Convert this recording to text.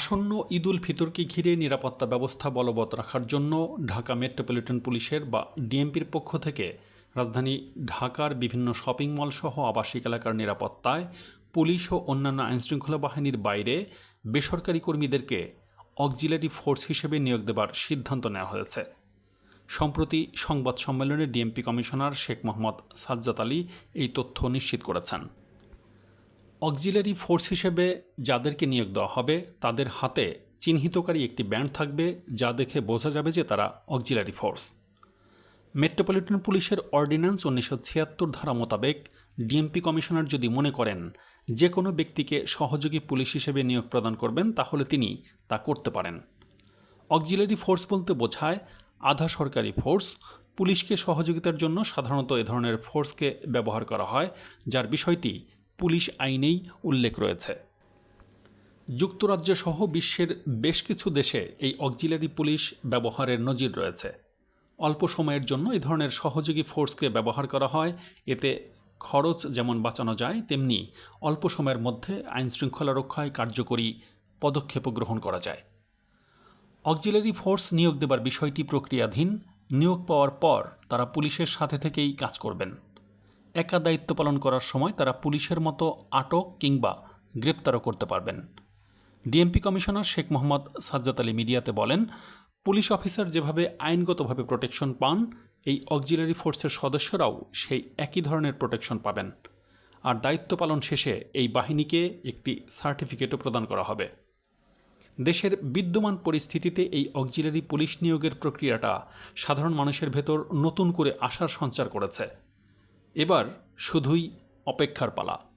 আসন্ন ঈদ উল ফিতরকে ঘিরে নিরাপত্তা ব্যবস্থা বলবৎ রাখার জন্য ঢাকা মেট্রোপলিটন পুলিশের বা ডিএমপির পক্ষ থেকে রাজধানী ঢাকার বিভিন্ন শপিং মল সহ আবাসিক এলাকার নিরাপত্তায় পুলিশ ও অন্যান্য আইনশৃঙ্খলা বাহিনীর বাইরে বেসরকারি কর্মীদেরকে অক্সিলারি ফোর্স হিসেবে নিয়োগ দেবার সিদ্ধান্ত নেওয়া হয়েছে। সম্প্রতি সংবাদ সম্মেলনে ডিএমপি কমিশনার শেখ মোহাম্মদ সাজ্জাদ আলী এই তথ্য নিশ্চিত করেছেন। অক্সিলারি ফোর্স হিসেবে যাদেরকে নিয়োগ দেওয়া হবে, তাদের হাতে চিহ্নিতকারী একটি ব্যান্ড থাকবে যা দেখে বোঝা যাবে যে তারা অক্সিলারি ফোর্স। মেট্রোপলিটন পুলিশের অর্ডিন্যান্স উনিশশো ছিয়াত্তর ধারা মোতাবেক ডিএমপি কমিশনার যদি মনে করেন যে কোনো ব্যক্তিকে সহযোগী পুলিশ হিসেবে নিয়োগ প্রদান করবেন, তাহলে তিনি তা করতে পারেন। অক্সিলারি ফোর্স বলতে বোঝায় আধা সরকারি ফোর্স। পুলিশকে সহযোগিতার জন্য সাধারণত এ ধরনের ফোর্সকে ব্যবহার করা হয়, যার বিষয়টি পুলিশ আইনেই উল্লেখ রয়েছে। যুক্তরাজ্য সহ বিশ্বের বেশ কিছু দেশে এই অক্সিলারি পুলিশ ব্যবহারের নজির রয়েছে। অল্প সময়ের জন্য এই ধরনের সহযোগী ফোর্সকে ব্যবহার করা হয়। এতে খরচ যেমন বাঁচানো যায়, তেমনি অল্প সময়ের মধ্যে আইন শৃঙ্খলা রক্ষায় কার্যকরী পদক্ষেপ গ্রহণ করা যায়। অক্সিলারি ফোর্স নিয়োগ দেবার বিষয়টি প্রক্রিয়াধীন। নিয়োগ পাওয়ার পর তারা পুলিশের সাথে থেকেই কাজ করবেন। একা দায়িত্ব পালন করার সময় তারা পুলিশের মতো আটক কিংবা গ্রেপ্তারও করতে পারবেন। ডিএমপি কমিশনার শেখ মোহাম্মদ সাজ্জাদ আলী মিডিয়াতে বলেন, পুলিশ অফিসার যেভাবে আইনগতভাবে প্রোটেকশন পান, এই অক্সিলারি ফোর্সের সদস্যরাও সেই একই ধরনের প্রোটেকশন পাবেন। আর দায়িত্ব পালন শেষে এই বাহিনীকে একটি সার্টিফিকেটও প্রদান করা হবে। দেশের বিদ্যমান পরিস্থিতিতে এই অক্সিলারি পুলিশ নিয়োগের প্রক্রিয়াটা সাধারণ মানুষের ভেতর নতুন করে আশার সঞ্চার করেছে। এবার শুধুই অপেক্ষার পালা।